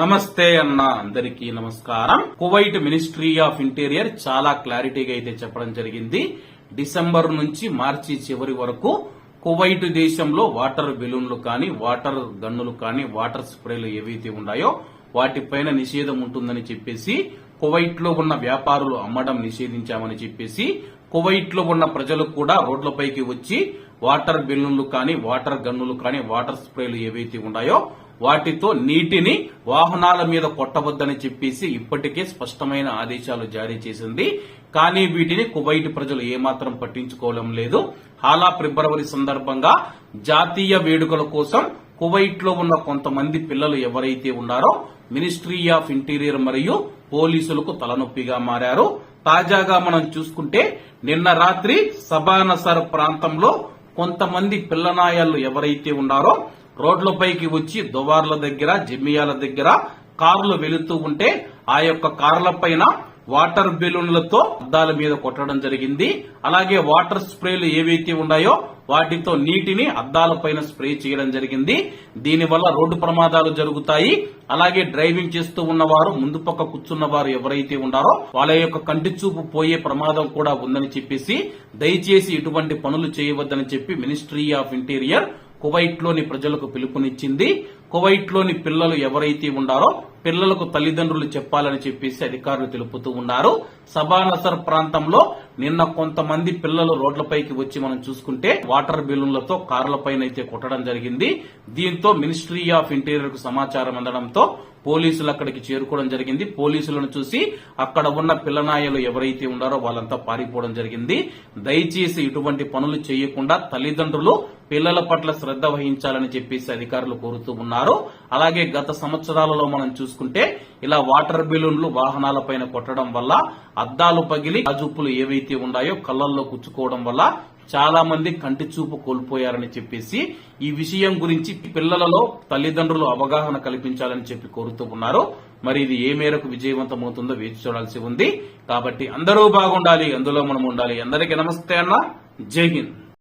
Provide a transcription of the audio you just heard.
నమస్తే అన్న అందరికీ నమస్కారం. కువైట్ మినిస్ట్రీ ఆఫ్ ఇంటీరియర్ చాలా క్లారిటీగా అయితే చెప్పడం జరిగింది. డిసెంబర్ నుంచి మార్చి చివరి వరకు కువైట్ దేశంలో వాటర్ బెలూన్లు కానీ వాటర్ గన్నులు కానీ వాటర్ స్ప్రేలు ఏవైతే ఉన్నాయో వాటిపైన నిషేధం ఉంటుందని చెప్పేసి కువైట్లో ఉన్న వ్యాపారులు అమ్మడం నిషేధించామని చెప్పేసి కువైట్లో ఉన్న ప్రజలు కూడా రోడ్లపైకి వచ్చి వాటర్ బెలూన్లు కానీ వాటర్ గన్నులు కానీ వాటర్ స్ప్రేలు ఏవైతే ఉన్నాయో వాటితో నీటిని వాహనాల మీద కొట్టవద్దని చెప్పేసి ఇప్పటికే స్పష్టమైన ఆదేశాలు జారీ చేసింది. కానీ వీటిని కువైట్ ప్రజలు ఏమాత్రం పట్టించుకోవడం లేదు. హాలా ఫిబ్రవరి సందర్భంగా జాతీయ వేడుకల కోసం కువైట్లో ఉన్న కొంతమంది పిల్లలు ఎవరైతే ఉన్నారో మినిస్ట్రీ ఆఫ్ ఇంటీరియర్ మరియు పోలీసులకు తలనొప్పిగా మారారు. తాజాగా మనం చూసుకుంటే నిన్న రాత్రి సబానసర్ ప్రాంతంలో కొంతమంది పిల్లనాయాలు ఎవరైతే ఉన్నారో రోడ్లపైకి వచ్చి దువార్ల దగ్గర జిమ్మియాల దగ్గర కార్లు వెళుతూ ఉంటే ఆ యొక్క కార్ల పైన వాటర్ బెలూన్లతో అద్దాల మీద కొట్టడం జరిగింది. అలాగే వాటర్ స్ప్రేలు ఏవైతే ఉన్నాయో వాటితో నీటిని అద్దాల పైన స్ప్రే చేయడం జరిగింది. దీనివల్ల రోడ్డు ప్రమాదాలు జరుగుతాయి. అలాగే డ్రైవింగ్ చేస్తూ ఉన్నవారు ముందు పక్క కూర్చున్న వారు ఎవరైతే ఉన్నారో వాళ్ళ యొక్క కంటి చూపు పోయే ప్రమాదం కూడా ఉందని చెప్పేసి దయచేసి ఇటువంటి పనులు చేయవద్దని చెప్పి మినిస్ట్రీ ఆఫ్ ఇంటీరియర్ కువైట్లోని ప్రజలకు పిలుపునిచ్చింది. కువైట్లోని పిల్లలు ఎవరైతే ఉన్నారో పిల్లలకు తల్లిదండ్రులు చెప్పాలని చెప్పేసి అధికారులు తెలుపుతూ ఉన్నారు. సబానసర్ ప్రాంతంలో నిన్న కొంతమంది పిల్లలు రోడ్లపైకి వచ్చి మనం చూసుకుంటే వాటర్ బెలూన్లతో కార్లపైన అయితే కొట్టడం జరిగింది. దీంతో మినిస్ట్రీ ఆఫ్ ఇంటీరియర్కు సమాచారం అందడంతో పోలీసులు అక్కడికి చేరుకోవడం జరిగింది. పోలీసులను చూసి అక్కడ ఉన్న పిల్లనాయలు ఎవరైతే ఉన్నారో వాళ్ళంతా పారిపోవడం జరిగింది. దయచేసి ఇటువంటి పనులు చేయకుండా తల్లిదండ్రులు పిల్లల పట్ల శ్రద్ధ వహించాలని చెప్పేసి అధికారులు కోరుతూ ఉన్నారు. అలాగే గత సంవత్సరాలలో మనం చూసుకుంటే ఇలా వాటర్ బెలూన్లు వాహనాల పైన కొట్టడం వల్ల అద్దాలు పగిలి రాజుప్పులు ఏవైతే ఉన్నాయో కళ్ళల్లో కుచ్చుకోవడం వల్ల చాలా మంది కంటి చూపు కోల్పోయారని చెప్పేసి ఈ విషయం గురించి పిల్లలలో తల్లిదండ్రులు అవగాహన కల్పించాలని చెప్పి కోరుతూ ఉన్నారు. మరి ఇది ఏ మేరకు విజయవంతమవుతుందో వేచి చూడాల్సి ఉంది. కాబట్టి అందరూ బాగుండాలి అందులో మనం ఉండాలి. అందరికీ నమస్తే అన్న. జై హింద్.